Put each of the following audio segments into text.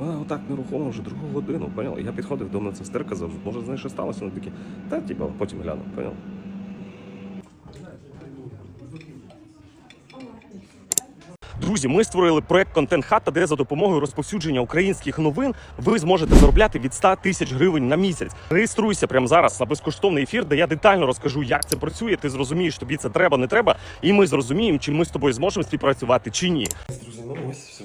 Вона отак нерухомо вже другу годину, поняла? Я підходив до медсестер, казав, може з нею щось сталося? Вони такі, та типа, потім гляну, поняла? Друзі, ми створили проект Контент Хата, де за допомогою розповсюдження українських новин ви зможете заробляти від 100 тисяч гривень на місяць. Реєструйся прямо зараз на безкоштовний ефір, де я детально розкажу, як це працює. Ти зрозумієш, тобі це треба, не треба, і ми зрозуміємо, чи ми з тобою зможемо співпрацювати чи ні. Друзі, ну ось все.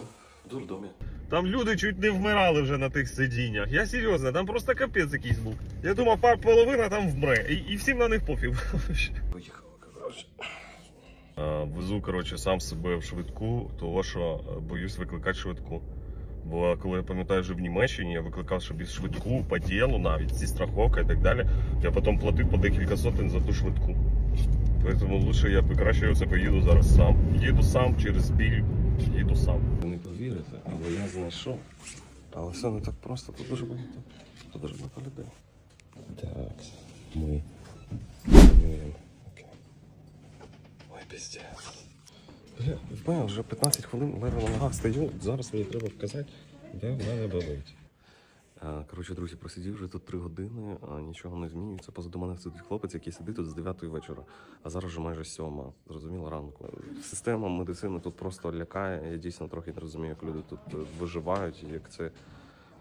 Дурдомі. Там люди чуть не вмирали вже на тих сидіннях. Я серйозно, там просто капець якийсь був. Я думав, пар половина там вмре. І, і всім на них пофіг. Везу, коротше, сам себе в швидку, того що е, боюсь викликати швидку. Бо коли я пам'ятаю, вже в Німеччині я викликав собі швидку по ділу, навіть зі страховкою і так далі. Я потім платив по декілька сотень за ту швидку. Тому краще я це поїду зараз сам. Їду сам через біль, їду сам. Ви не повірите, але я знайшов. Але все не так просто, тут дуже багато. Тут дуже багато людей. Так, ми. Ми. Окей. Ой, піздець. Бля, вже 15 хвилин леве на ногах стою. Зараз мені треба вказати, де в мене болить. А, Коротше, друзі, просидів вже тут три години, а нічого не змінюється. Позаду мене сидить хлопець, який сидить тут з 9 вечора, а зараз вже майже сьома. зрозуміло, ранку. Система медицини тут просто лякає. Я дійсно трохи не розумію, як люди тут е, виживають, як це.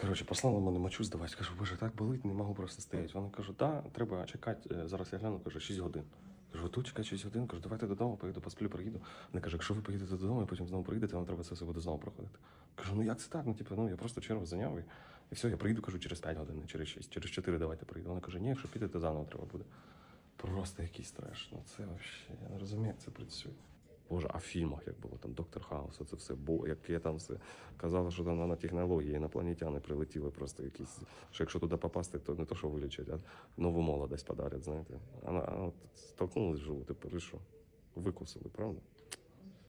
Коротше, послали мене мочу здавати. Кажу, боже, так болить, не можу просто стояти. Вони кажуть, да, треба чекати. е, Зараз я гляну, кажу, 6 годин. Кажу, тут чекати 6 годин. Кажу, давайте додому, поїду, посплю, приїду. Вони кажуть, якщо ви поїдете додому і потім знову приїдете, вам треба це все буде знову проходити. Кажу, ну як це так? Ну, типу, ну я просто чергу зайняв і, і все, я приїду, кажу, через 5 годин, через 6, через 4 давайте приїду. Вони кажуть, ні, якщо підете, заново треба буде. Просто якийсь треш. Ну це взагалі, я не розумію, як це працює. Боже, а в фільмах як було там Доктор Хаус, це все бо яке там все казали, що там нанотехнології, інопланетяни прилетіли просто якісь. Що якщо туди попасти, то не то, що вилічать, а нову молодість подарять, знаєте. А, а от столкнулись живу, тепер і що? Викусили, правда?